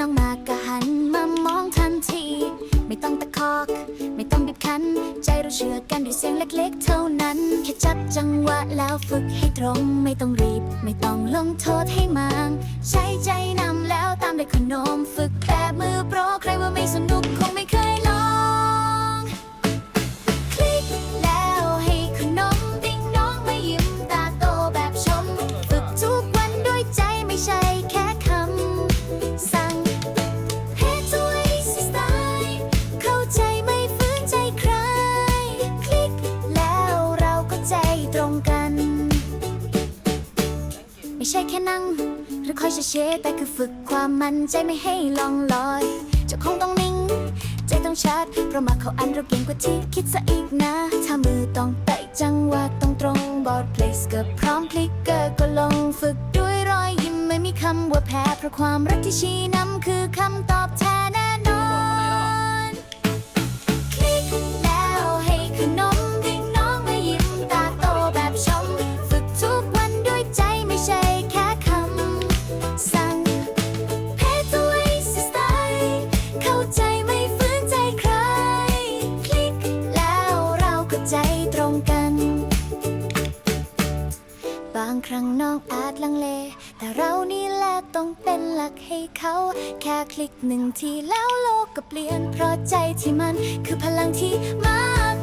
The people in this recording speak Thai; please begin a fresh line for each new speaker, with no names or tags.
น้องมาก็หันมามองทันที ไม่ต้องตะคอก ไม่ต้องบีบคั้น ใจเราเชื่อกันด้วยเสียงเล็กๆ เท่านั้น แค่จับจังหวะแล้วฝึกให้ตรง ไม่ต้องรีบ ไม่ต้องลงโทษให้มาง ใช้ใจนำแล้วตามด้วยขนม ฝึกแบบมือโปร ใครว่าไม่สนุกคงไม่เคย ไม่ใช่แค่นั่ง หรือคอยเชร์แต่คือฝึกความมั่นใจไม่ให้ลองลอย จะคงต้องนิ่ง ใจต้องชัดเพราะมาเขาอันเราเก่งกว่าที่คิดซะอีกนะ ถ้ามือต้องเตะจังหวะต้องตรงบอร์ดเพลสก็พร้อมพลิกเกอร์ก็ลงฝึกด้วยรอยยิ้มไม่มีคำว่าแพ้เพราะความรักที่ชี้นำคือคำตอบ ใจตรงกัน บางครั้งน้องอาจลังเล แต่เรานี่แหละต้องเป็นหลักให้เขา แค่คลิกหนึ่งทีแล้วโลกก็เปลี่ยน เพราะใจที่มันคือพลังที่มาก